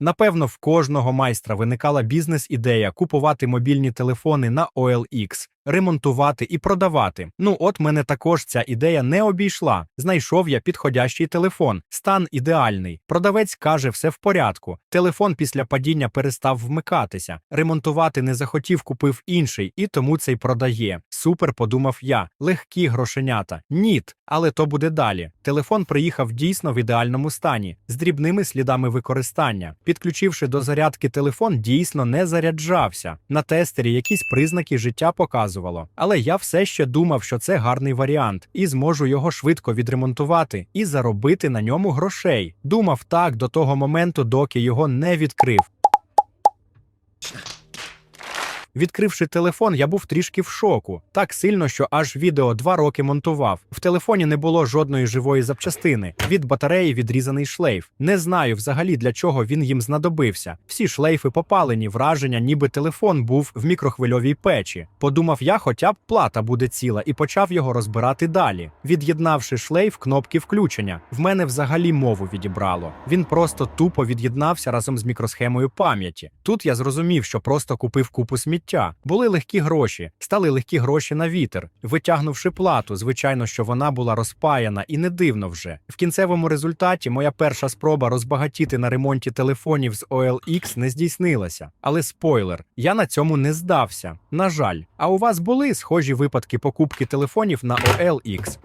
Напевно, в кожного майстра виникала бізнес-ідея купувати мобільні телефони на OLX, ремонтувати і продавати. Ну, от мене також ця ідея не обійшла. Знайшов я підходящий телефон, стан ідеальний. Продавець каже, все в порядку. Телефон після падіння перестав вмикатися. Ремонтувати не захотів, купив інший, і тому цей продає. Супер, подумав я. Легкі грошенята. Ніт, але то буде далі. Телефон приїхав дійсно в ідеальному стані, з дрібними слідами використання. Підключивши до зарядки телефон, дійсно не заряджався. На тестері якісь признаки життя показувало. Але я все ще думав, що це гарний варіант, і зможу його швидко відремонтувати і заробити на ньому грошей. Думав так до того моменту, доки його не відкрив. Відкривши телефон, я був трішки в шоку. Так сильно, що аж відео два роки монтував. В телефоні не було жодної живої запчастини. Від батареї відрізаний шлейф. Не знаю взагалі для чого він їм знадобився. Всі шлейфи попалені, враження, ніби телефон був в мікрохвильовій печі. Подумав я, хоча б плата буде ціла, і почав його розбирати далі. Від'єднавши шлейф, кнопки включення. В мене взагалі мову відібрало. Він просто тупо від'єднався разом з мікросхемою пам'яті. Тут я зрозумів, що просто купив купу сміття. Були легкі гроші, стали легкі гроші на вітер. Витягнувши плату, звичайно, що вона була розпаяна, і не дивно вже. В кінцевому результаті моя перша спроба розбагатіти на ремонті телефонів з OLX не здійснилася. Але спойлер, я на цьому не здався. На жаль, а у вас були схожі випадки покупки телефонів на OLX?